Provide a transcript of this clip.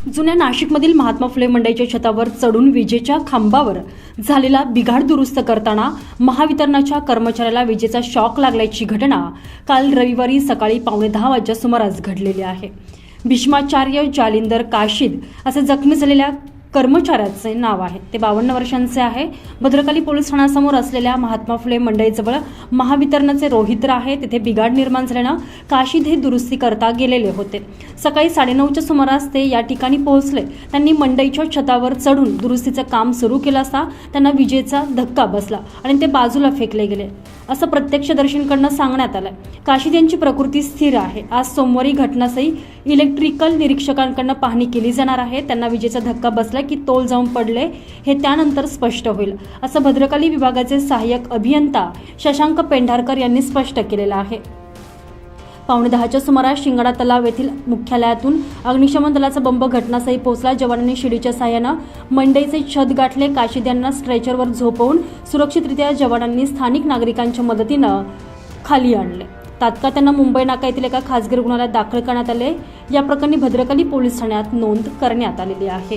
जुन्या नाशिकमधील महात्मा फुले मंडईच्या छतावर चढून विजेच्या खांबावर झालेला बिघाड दुरुस्त करताना महावितरणाच्या कर्मचाऱ्याला विजेचा शॉक लागल्याची घटना काल रविवारी सकाळी पावणे दहा वाजच्या सुमारास घडलेली आहे. भीष्माचार्य जालिंदर काशीद असे जखमी झालेल्या कर्मचाऱ्याचे नाव आहे. ते बावन्न वर्षांचे आहे. भद्रकाली पोलीस ठाण्यासमोर असलेल्या महात्मा फुले मंडईजवळ महावितरणचे रोहित्र आहे. तिथे बिघाड निर्माण झाल्यानं काशीद हे दुरुस्ती करता गेलेले होते. सकाळी साडेनऊच्या सुमारास ते या ठिकाणी पोहोचले. त्यांनी मंडईच्या छतावर चढून दुरुस्तीचं काम सुरू केलं असता त्यांना विजेचा धक्का बसला आणि ते बाजूला फेकले गेले. असं प्रत्यक्षदर्शींकडनं सांगण्यात आलंय. काशीद यांची प्रकृती स्थिर आहे. आज सोमवारी घटनास्थळी इलेक्ट्रिकल निरीक्षकांकडनं पाहणी केली जाणार आहे. त्यांना विजेचा धक्का बसला की तोल जाऊन पडले हे त्यानंतर स्पष्ट होईल. असं भद्रकाली विभागाचे सहाय्यक अभियंता शशांक पेंढारकर यांनी स्पष्ट केलेलं आहे. पावणे दहाच्या सुमारास शिंगाडा तलाव येथील मुख्यालयातून अग्निशमन दलाचा बंब घटनास्थळी पोहोचला. जवानांनी शिडीच्या साह्यानं मंडईचे छत गाठले. काशीद यांना स्ट्रेचरवर झोपवून सुरक्षितरित्या जवानांनी स्थानिक नागरिकांच्या मदतीनं खाली आणले. तात्काळ त्यांना मुंबई नाका येथील एका खासगी रुग्णालयात दाखल करण्यात आले. या प्रकरणी भद्रकाली पोलीस ठाण्यात नोंद करण्यात आलेली आहे.